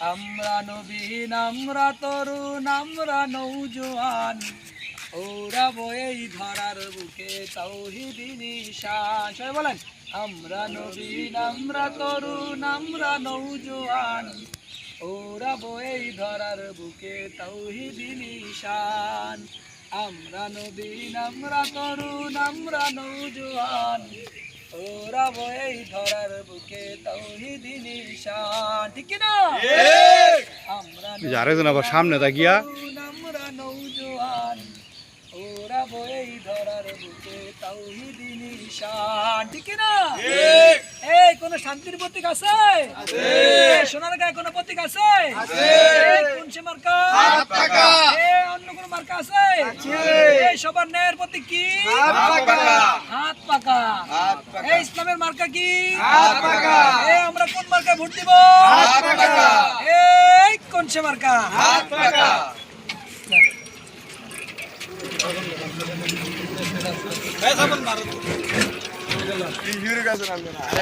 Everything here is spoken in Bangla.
আমরা নবীন, আমরা তরুণ, আমরা নৌজোয়ান। ওরা বয়েই ধরার বুকে তৌহিদি নিশান। সবাই বলেন, আমরা নবীন, আমরা তরুণ, আমরা নৌজোয়ান। ওরা বয়েই ধরার বুকে তৌহিদি নিশান। আমরা নবীন, আমরা তরুণ, আমরা নৌজোয়ান। ওরা ধরার বুকে তৌহিদি নিশান ঠিক না? আরেকজন আবার সামনে তাকিয়া। আমরা নৌজোয়ান। ওরা বয়েই ধরার বুকে তৌহিদি নিশান ঠিক কি না? এই কোন শান্তির প্রতীক আছে? সোনার গায়ে কোন প্রতীক আছে? কোন সে মার্কা? অন্য কোন মার্কা আছে? সবার ন্যায়ের প্রতীক কি? এই ইসলামের মার্কা কি? এই আমরা কোন মার্কা ভোট দিব? এই কোন সে মার্কা?